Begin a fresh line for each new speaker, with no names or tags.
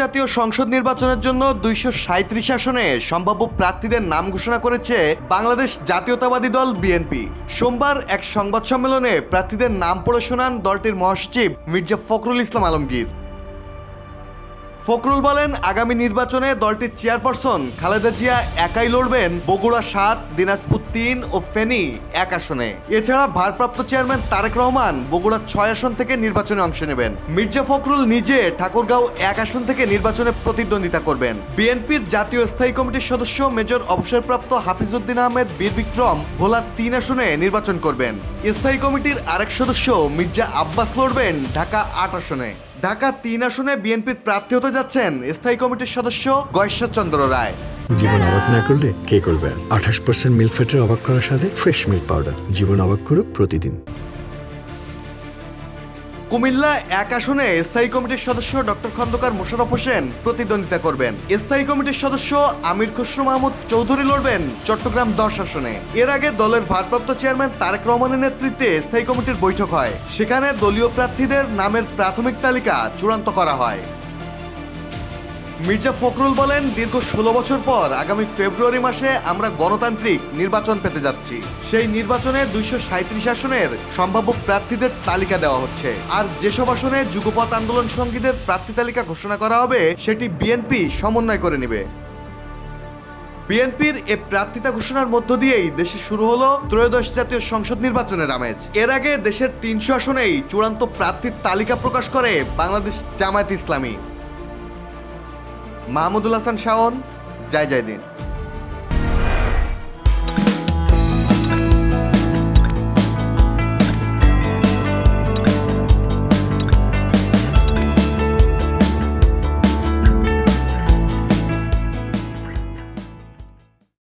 জাতীয় সংসদ নির্বাচনের জন্য দুইশো সাঁত্রিশ আসনে সম্ভাব্য প্রার্থীদের নাম ঘোষণা করেছে বাংলাদেশ জাতীয়তাবাদী দল বিএনপি। সোমবার এক সংবাদ সম্মেলনে প্রার্থীদের নাম পড়ে শোনান দলটির মহাসচিব মির্জা ফখরুল ইসলাম আলমগীর। ফখরুল বলেন, আগামী নির্বাচনে দলটির চেয়ারপারসন খালেদা জিয়া একাই লড়বেন বগুড়া সাত, দিনাজপুর তিন ও ফেনী এক আসনে। এছাড়া ভারপ্রাপ্ত চেয়ারম্যান তারেক রহমান বগুড়া ছয় আসন থেকে নির্বাচনে অংশ নেবেন। মির্জা ফখরুল নিজে ঠাকুরগাঁও এক আসন থেকে নির্বাচনে প্রতিদ্বন্দ্বিতা করবেন। বিএনপির জাতীয় স্থায়ী কমিটির সদস্য মেজর অবসরপ্রাপ্ত হাফিজউদ্দিন আহমেদ, বীর বিক্রম ভোলা তিন আসনে নির্বাচন করবেন। স্থায়ী কমিটির আরেক সদস্য মির্জা আব্বাস লড়বেন ঢাকা আট আসনে। ঢাকা তিন আসনে বিএনপির প্রার্থী হতে যাচ্ছেন স্থায়ী কমিটির সদস্য গয়েশ্বরচন্দ্র রায়।
জীবন অবাক না করলে কে করবে? আঠাশ পার্সেন্ট মিল্ক ফ্যাটের অবাক করার সাথে ফ্রেশ মিল্ক পাউডার জীবন অবাক করুক প্রতিদিন।
কুমিল্লা এক আসনে স্থায়ী কমিটির সদস্য ডক্টর খন্দকার মোশারফ হোসেন প্রতিদ্বন্দ্বিতা করবেন। স্থায়ী কমিটির সদস্য আমির খসরু মাহমুদ চৌধুরী লড়বেন চট্টগ্রাম দশ আসনে। এর আগে দলের ভারপ্রাপ্ত চেয়ারম্যান তারেক রহমানের নেতৃত্বে স্থায়ী কমিটির বৈঠক হয়। সেখানে দলীয় প্রার্থীদের নামের প্রাথমিক তালিকা চূড়ান্ত করা হয়। মির্জা ফখরুল বলেন, দীর্ঘ ষোলো বছর পর আগামী ফেব্রুয়ারি মাসে আমরা গণতান্ত্রিক নির্বাচন পেতে যাচ্ছি। সেই নির্বাচনে দুইশো সাঁত্রিশ আসনের সম্ভাব্য প্রার্থীদের তালিকা দেওয়া হচ্ছে। আর যেসব আসনে যুগপথ আন্দোলন সঙ্গীদের প্রার্থী তালিকা ঘোষণা করা হবে, সেটি বিএনপি সমন্বয় করে নেবে। বিএনপির এ প্রার্থিতা ঘোষণার মধ্য দিয়েই দেশে শুরু হলো ত্রয়োদশ জাতীয় সংসদ নির্বাচনের আমেজ। এর আগে দেশের তিনশো আসনেই চূড়ান্ত প্রার্থীর তালিকা প্রকাশ করে বাংলাদেশ জামায়াত ইসলামী। মাহমুদুল হাসান শাওন জয় জয় দিন